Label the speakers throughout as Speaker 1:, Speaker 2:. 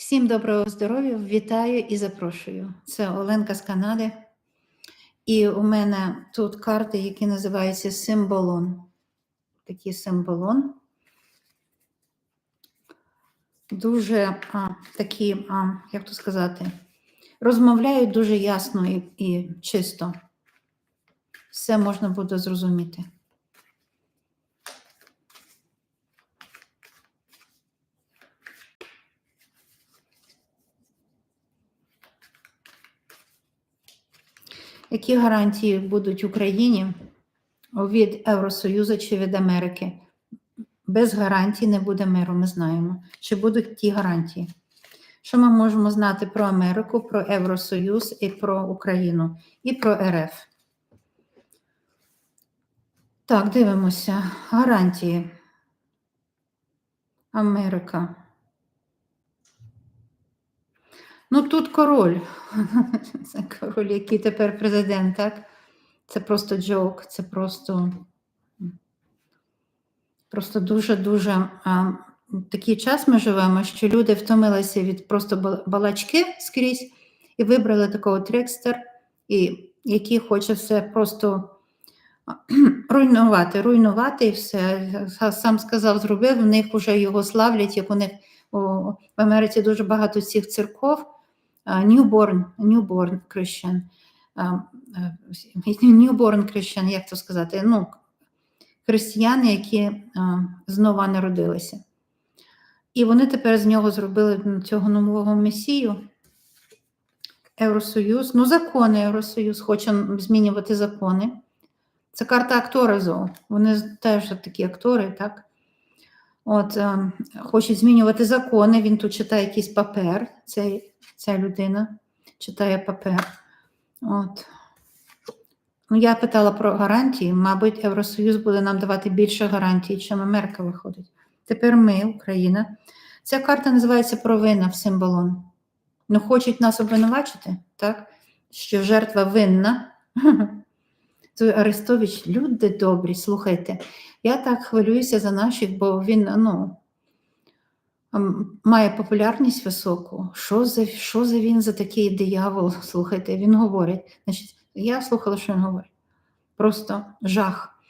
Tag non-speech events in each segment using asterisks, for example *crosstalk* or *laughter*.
Speaker 1: Всім доброго здоров'я, вітаю і запрошую. Це Оленка з Канади. І у мене тут карти, які називаються символон. Такий символон. Дуже а, такі, а, як то сказати, розмовляють дуже ясно і, і чисто. Все можна буде зрозуміти. Які гарантії будуть Україні від Євросоюзу чи від Америки? Без гарантій не буде миру, ми знаємо. Чи будуть ті гарантії? Що ми можемо знати про Америку, про Євросоюз і про Україну, і про РФ? Так, дивимося. Гарантії. Америка. Ну, тут король. *laughs* Це король, який тепер президент, так? Це просто джок, це просто просто дуже-дуже такий час ми живемо, що люди втомилися від просто балачки скрізь і вибрали такого трекстер, і, який хоче все просто *clears throat* руйнувати, руйнувати і все. Сам сказав, зробив, в них вже його славлять, як у них в Америці дуже багато цих церков. Newborn, newborn Christian. *laughs* Newborn Christian, як то сказати? Ну, християни, які знову народилися. І вони тепер з нього зробили цього нового месію. Євросоюз, ну, закони Євросоюз, хоче змінювати закони. Це карта актора зо. Вони теж такі актори, так? От, е, хоче змінювати закони, він тут читає якийсь папер, цей, ця людина читає папер. От. Ну, я питала про гарантії, мабуть, Євросоюз буде нам давати більше гарантій, чим Америка виходить. Тепер ми, Україна. Ця карта називається провина в символон. Ну, хочуть нас обвинувачити, так? Що жертва винна. *laughs* Той Арестович, люди добрі, слухайте. Я так хвилююся за наших, бо він ну, має популярність високу. Що за, що за він за такий диявол? Слухайте, він говорить. Значить, я слухала, що він говорить. Просто жах.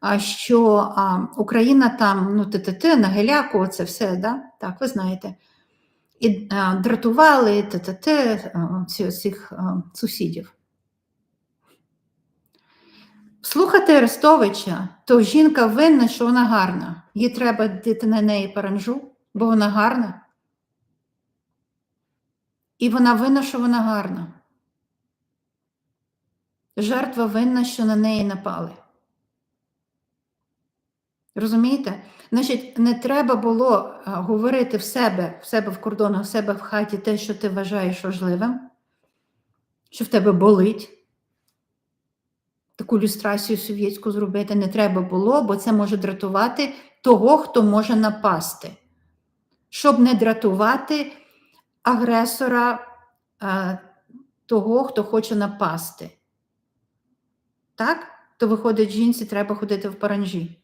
Speaker 1: А що а, Україна там, ну, ТТТ, на Геляку, це все, да? так, ви знаєте. І а, дратували ТТТ а, цих а, сусідів. Слухати Арестовича, то жінка винна, що вона гарна. Їй треба дити на неї паранжу, бо вона гарна. І вона винна, що вона гарна. Жертва винна, що на неї напали. Розумієте? Значить, не треба було говорити в себе, в себе в кордонах, в себе в хаті те, що ти вважаєш важливим, що в тебе болить таку люстрацію совєтську зробити не треба було, бо це може дратувати того, хто може напасти. Щоб не дратувати агресора е, того, хто хоче напасти. Так? То виходить, жінці треба ходити в паранжі.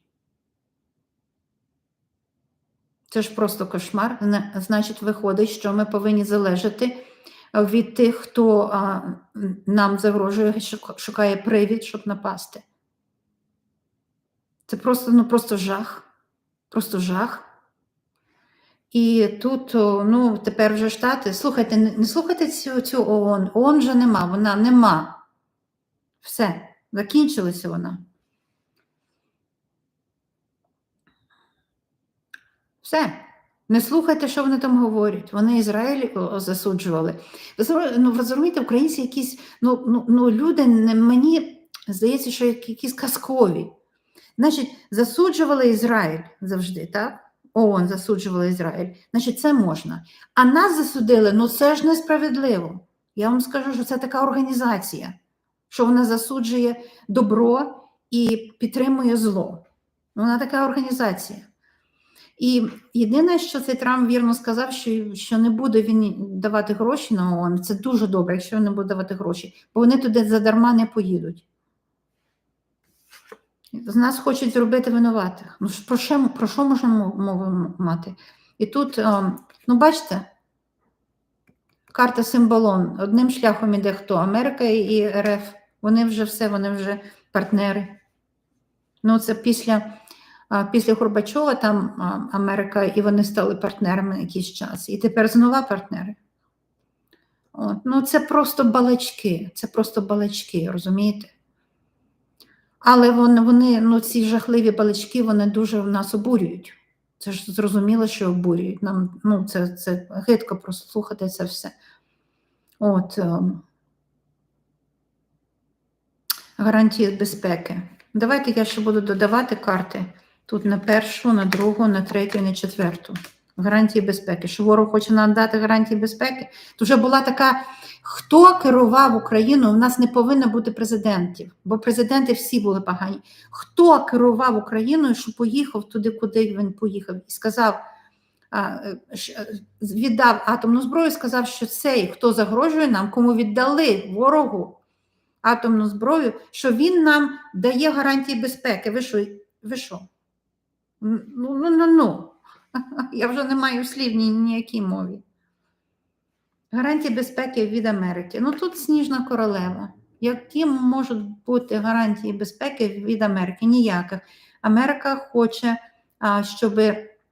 Speaker 1: Це ж просто кошмар. Значить, виходить, що ми повинні залежати від тих, хто а, нам загрожує, шукає привід, щоб напасти. Це просто, ну, просто жах. Просто жах. І тут, ну, тепер вже Штати, слухайте, не, слухайте цю, цю ООН. ООН вже нема, вона нема. Все, закінчилася вона. Все. Не слухайте, що вони там говорять. Вони Ізраїль засуджували. Ну, розумієте, українці якісь, ну, ну, ну люди не, мені здається, що якісь казкові. Значить, засуджували Ізраїль завжди, так? ООН засуджувала Ізраїль. Значить, це можна. А нас засудили, ну це ж несправедливо. Я вам скажу, що це така організація, що вона засуджує добро і підтримує зло. Вона така організація. І єдине, що цей Трамп вірно сказав, що, що не буде він давати гроші на ООН. Це дуже добре, якщо він не буде давати гроші, бо вони туди задарма не поїдуть. З нас хочуть зробити винуватих. Ну про що, про що можна мов- мову мати? І тут, е, ну бачите, карта символон. Одним шляхом іде хто? Америка і РФ. Вони вже все, вони вже партнери. Ну, це після, після Горбачова там Америка, і вони стали партнерами на якийсь час. І тепер знову партнери. От. Ну, це просто балачки, це просто балачки, розумієте? Але вони, вони, ну, ці жахливі балачки, вони дуже в нас обурюють. Це ж зрозуміло, що обурюють. Нам, ну, це, це гидко просто слухати це все. От, ем, гарантії безпеки. Давайте я ще буду додавати карти. Тут на першу, на другу, на третю на четверту. Гарантії безпеки. Що ворог хоче нам дати гарантії безпеки? То вже була така, хто керував Україною, у нас не повинно бути президентів, бо президенти всі були погані. Хто керував Україною, що поїхав туди, куди він поїхав, і сказав, е, е, віддав атомну зброю, сказав, що цей, хто загрожує нам, кому віддали ворогу атомну зброю, що він нам дає гарантії безпеки. Ви що? Ви що? Ну, ну, ну, ну. *laughs* Я вже не маю слів ні ніякій мові. Гарантії безпеки від Америки. Ну тут сніжна королева. Які можуть бути гарантії безпеки від Америки? Ніяких. Америка хоче, щоб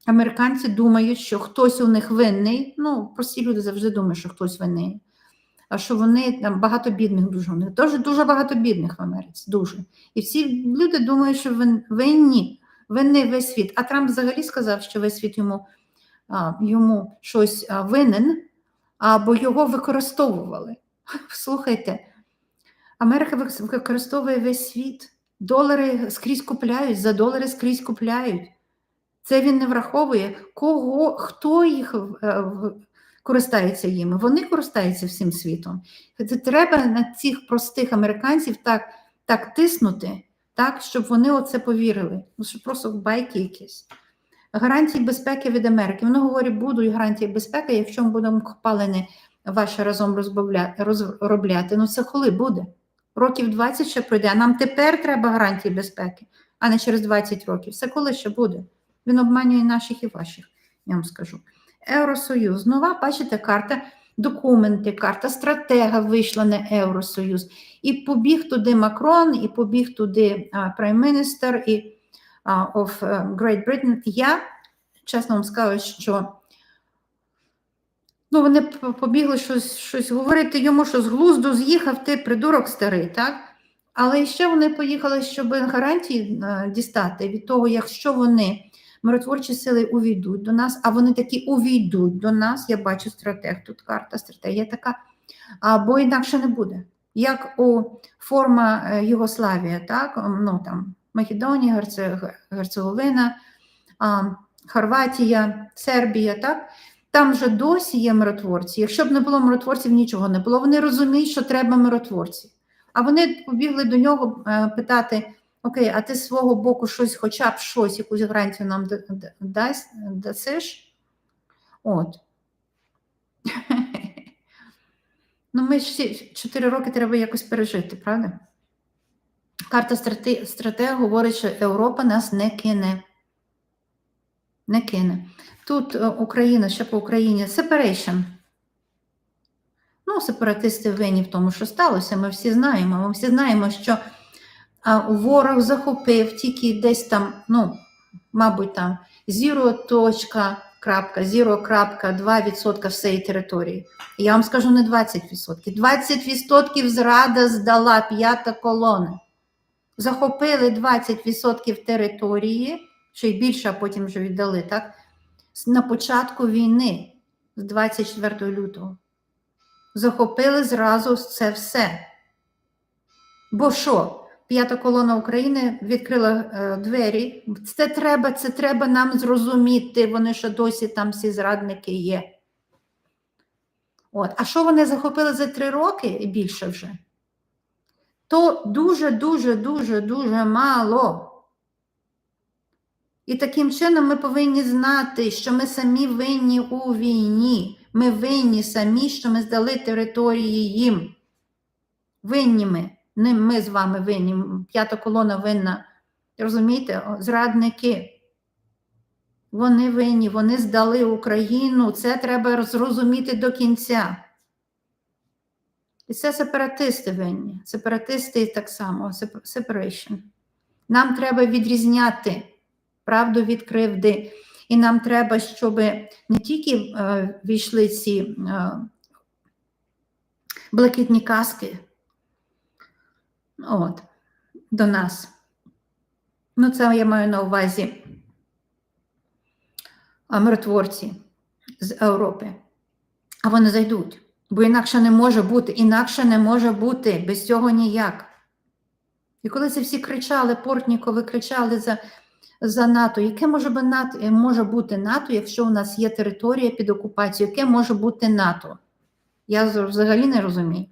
Speaker 1: американці думають, що хтось у них винний. Ну, прості люди завжди думають, що хтось винний. А що вони там багато бідних дуже у них. Дуже, дуже багато бідних в Америці. Дуже. І всі люди думають, що винні, винний весь світ. А Трамп взагалі сказав, що весь світ йому, йому щось винен, або його використовували. *laughs* Слухайте, Америка використовує весь світ. Долари скрізь купляють, за долари скрізь купляють. Це він не враховує, кого, хто їх е, користається їми. Вони користаються всім світом. Це треба на цих простих американців так, так тиснути, так, щоб вони оце повірили. Ну, що просто байки якісь. Гарантії безпеки від Америки. Вони говорять, будуть гарантії безпеки, якщо ми будемо копалини ваші разом розробляти. Ну це коли буде? Років 20 ще пройде, а нам тепер треба гарантії безпеки, а не через 20 років. Це коли ще буде? Він обманює наших і ваших, я вам скажу. Євросоюз. Нова, бачите, карта документи, карта стратега вийшла на Євросоюз. І побіг туди Макрон, і побіг туди Minister і of е, Great Britain. Я, чесно вам скажу, що ну, вони побігли щось, щось говорити йому, що з глузду з'їхав ти придурок старий, так? Але ще вони поїхали, щоб гарантії е, дістати від того, якщо вони миротворчі сили увійдуть до нас, а вони такі увійдуть до нас. Я бачу стратег, тут карта, стратегія така, або інакше не буде. Як у форма е, Югославія, так? Ну там Македонія, Герцеговина, Хорватія, Сербія, так? Там вже досі є миротворці. Якщо б не було миротворців, нічого не було. Вони розуміють, що треба миротворці. А вони побігли до нього е, питати: Окей, а ти з свого боку щось, хоча б щось, якусь гарантію нам дасиш? От. *laughs* Ну, ми ж всі 4 роки треба якось пережити, правда? Карта страте- стратега говорить, що Європа нас не кине. Не кине. Тут е, Україна, ще по Україні, separation. Ну, сепаратисти винні в тому, що сталося. Ми всі знаємо. Ми всі знаємо, що а, ворог захопив тільки десь там, ну, мабуть, там 0.2% всієї території. Я вам скажу не 20%. 20% зрада здала п'ята колона. Захопили 20% території, ще й більше, а потім вже віддали, так? На початку війни, з 24 лютого. Захопили зразу це все. Бо що? П'ята колона України відкрила е, двері. Це треба, це треба нам зрозуміти. Вони ще досі там всі зрадники є. От. А що вони захопили за три роки і більше вже? То дуже, дуже, дуже, дуже мало. І таким чином ми повинні знати, що ми самі винні у війні. Ми винні самі, що ми здали території їм. Винні ми. Не ми з вами винні. П'ята колона винна. Розумієте, зрадники. Вони винні, вони здали Україну. Це треба зрозуміти до кінця. І це сепаратисти винні. Сепаратисти так само, separation. Нам треба відрізняти правду від кривди. І нам треба, щоб не тільки е, війшли ці е, блакитні каски от, до нас. Ну, це я маю на увазі миротворці з Європи. А вони зайдуть. Бо інакше не може бути, інакше не може бути, без цього ніяк. І коли це всі кричали, Портнікови кричали за, за НАТО, яке може, би НАТО, може бути НАТО, якщо у нас є територія під окупацією, яке може бути НАТО? Я взагалі не розумію.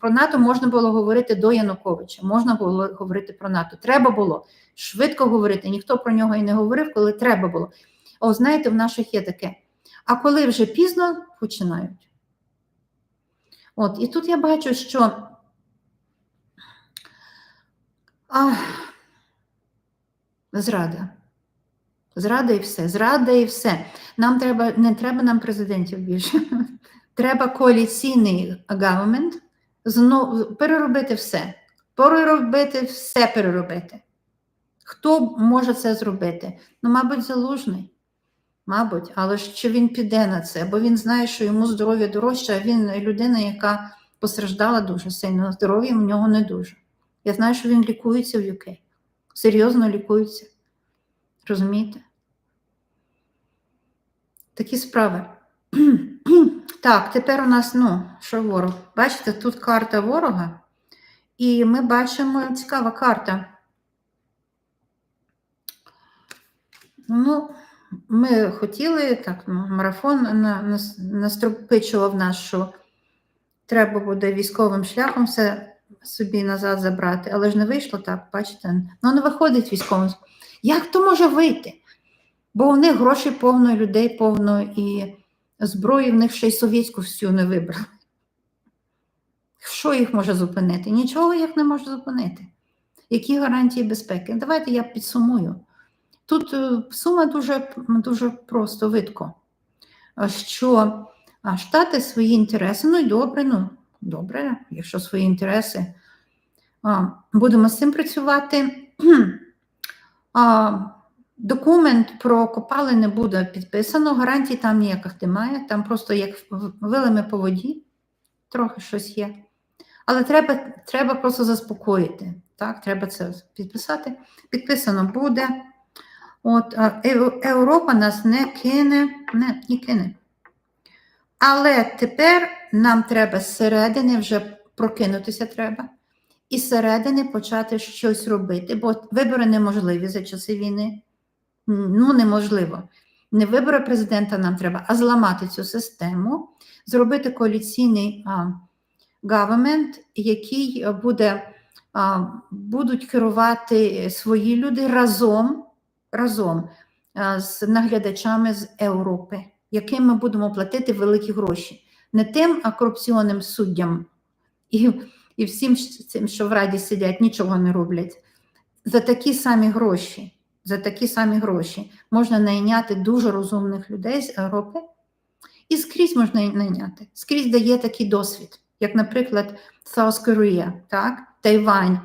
Speaker 1: Про НАТО можна було говорити до Януковича, можна було говорити про НАТО. Треба було швидко говорити, ніхто про нього і не говорив, коли треба було. О, знаєте, в наших є таке. А коли вже пізно, починають. От, і тут я бачу, що а, зрада. Зрада і все, зрада і все. Нам треба, не треба нам президентів більше. *laughs* Треба коаліційний government, знову переробити все. Переробити все переробити. Хто може це зробити? Ну, мабуть, залужний. Мабуть, але ж чи він піде на це? Бо він знає, що йому здоров'я дорожче, а він людина, яка постраждала дуже сильно. Здоров'я в нього не дуже. Я знаю, що він лікується в UK. Серйозно лікується. Розумієте? Такі справи. *clears throat* Так, тепер у нас, ну, що ворог? Бачите, тут карта ворога, і ми бачимо цікава карта. Ну, ми хотіли, так, ну, марафон на, нас, що треба буде військовим шляхом все собі назад забрати, але ж не вийшло так, бачите? Ну, не виходить військовим. Як то може вийти? Бо у них грошей повно, людей повно, і зброї в них ще й совєтську всю не вибрали. Що їх може зупинити? Нічого їх не може зупинити. Які гарантії безпеки? Давайте я підсумую. Тут е, сума дуже, дуже просто видко, що Штати свої інтереси, ну і добре, ну добре, якщо свої інтереси, будемо з цим працювати. *clears throat* Документ про копали не буде підписано, гарантій там ніяких немає, там просто як в- вилами по воді, трохи щось є. Але треба, треба просто заспокоїти. Так, треба це підписати. Підписано буде. От, Європа нас не кине, не, не кине. Але тепер нам треба зсередини вже прокинутися треба. І зсередини почати щось робити, бо вибори неможливі за часи війни. Ну, неможливо. Не вибори президента нам треба, а зламати цю систему, зробити коаліційний а, який буде, а, будуть керувати свої люди разом, разом а, з наглядачами з Європи, яким ми будемо платити великі гроші. Не тим а корупційним суддям і, і всім цим, що в раді сидять, нічого не роблять. За такі самі гроші. За такі самі гроші можна найняти дуже розумних людей з Європи, і скрізь можна найняти. Скрізь дає такий досвід, як, наприклад, South Korea, так? Тайвань.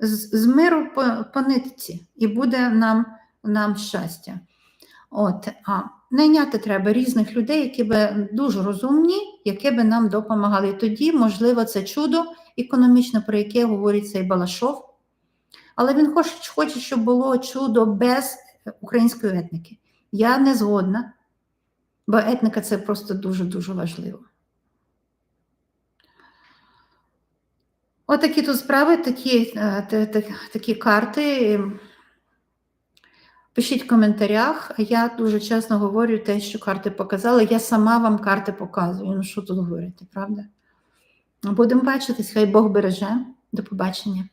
Speaker 1: З, з миру по, по нитці, і буде нам, нам щастя. От, а найняти треба різних людей, які би дуже розумні, які би нам допомагали. І тоді, можливо, це чудо економічне, про яке говорить цей Балашов. Але він хоче, хоче, щоб було чудо без української етники. Я не згодна, бо етника це просто дуже-дуже важливо. Отакі тут справи, такі, е, та- та- такі карти. Пишіть в коментарях. Я дуже чесно говорю те, що карти показали. Я сама вам карти показую. Ну що тут говорити, правда? Будемо бачитись, хай Бог береже. До побачення.